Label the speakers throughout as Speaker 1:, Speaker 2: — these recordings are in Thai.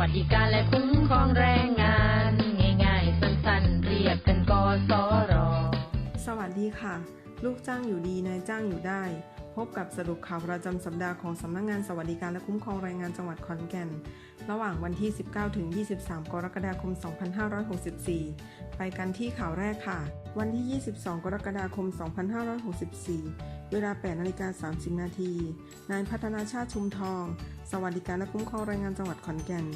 Speaker 1: วัสดิการและคุ้มครองแรงงาน ง่ายๆ สั้นๆ เรียกกันกสร
Speaker 2: สวัสดีค่ะ ลูกจ้างอยู่ดีนายจ้างอยู่ได้ พบกับสรุปข่าวประจำสัปดาห์ของสำนักงงานสวัสดิการและคุ้มครองแรงงานจังหวัดขอนแก่น ระหว่างวันที่ 19 ถึง 23 กรกฎาคม 2564 ไปกันที่ข่าวแรกค่ะ วันที่ 22 กรกฎาคม 2564 เวลา8นาฬิกา30 นาที นายพัฒนาชาติชุมทอง สวัสดิการและคุ้มครองแรงงานจังหวัดขอนแก่น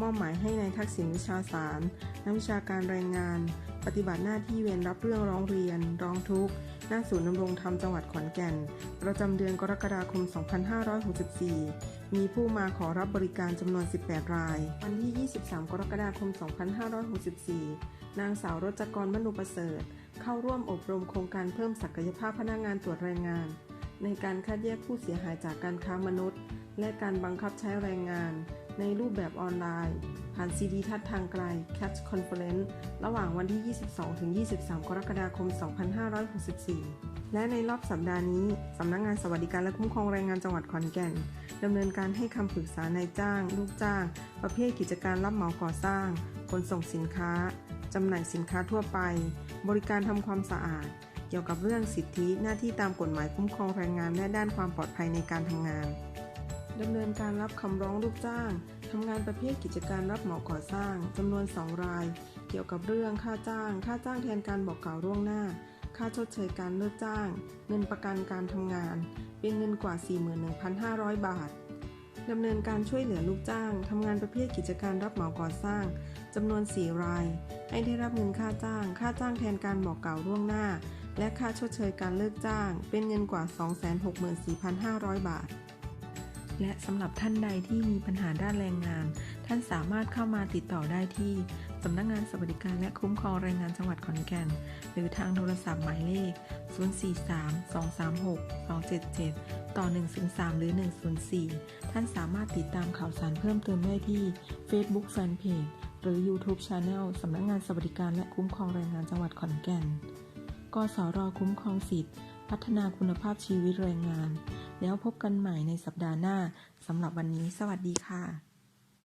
Speaker 2: มอบหมายให้นายทักษิณวิชาสารนักวิชาการแรงงาน ปฏิบัติหน้าที่เวรรับเรื่องร้องเรียน ร้องทุกข์หน้าศูนย์ดำรงธรรมจังหวัดขอนแก่น ประจำเดือนกรกฎาคม 2564 มีผู้มาขอรับบริการจำนวน 18 ราย วันที่ 23 กรกฎาคม 2564 นางสาวรจกรมนุประเสริฐ เข้าร่วมอบรมโครงการเพิ่มศักยภาพพนักงานตรวจแรงงาน ในการคัดแยกผู้เสียหายจากการค้ามนุษย์ และการบังคับใช้แรงงาน ในรูปแบบออนไลน์ ผ่านซีดีทัศทางไกล Catch Conference ระหว่างวันที่ 22 ถึง 23 กรกฎาคม 2564 และในรอบสัปดาห์นี้ สำนักงงานสวัสดิการและคุ้มครองแรงงานจังหวัดขอนแก่นดำเนินการให้คำปรึกษานายจ้าง ลูกจ้าง ประเภทกิจการรับเหมาก่อสร้าง ขนส่งสินค้าจำหน่ายสินค้าทั่วไป บริการทำความสะอาด เกี่ยวกับเรื่องสิทธิหน้าที่ตามกฎหมายคุ้มครองแรงงานและด้านความปลอดภัยในการทำงาน ดำเนินการรับคำร้องลูกจ้างทำงานประเภทกิจการรับเหมาก่อสร้างจำนวน 2 ราย เกี่ยวกับเรื่องค่าจ้าง ค่าจ้างแทนการบอกกล่าวล่วงหน้า ค่าชดเชยการเลิกจ้าง เงินประกันการทำงาน เป็นเงินกว่า 41,500 บาทดำเนินการช่วยเหลือลูกจ้างทำงานประเภทกิจการรับเหมาก่อสร้างจำนวน 4 ราย ให้ได้รับเงินค่าจ้าง ค่าจ้างแทนการบอกกล่าวล่วงหน้า และค่าชดเชยการเลิกจ้าง เป็นเงินกว่า 264,500 บาท และสำหรับท่านใดที่มีปัญหาด้านแรงงาน ท่านสามารถเข้ามาติดต่อได้ที่สำนักงานสวัสดิการและคุ้มครองแรงงานจังหวัดขอนแก่น หรือทางโทรศัพท์หมายเลข 043-236-277 ต่อ 103 หรือ 104 ท่านสามารถติดตามข่าวสารเพิ่มเติมได้ที่ Facebook Fanpage หรือ YouTube Channel สำนักงานสวัสดิการและคุ้มครองแรงงานจังหวัดขอนแก่น กสรคุ้มครองสิทธิ์ พัฒนาคุณภาพชีวิตแรงงาน แล้วพบกันใหม่ในสัปดาห์หน้าสำหรับวันนี้ สวัสดีค่ะ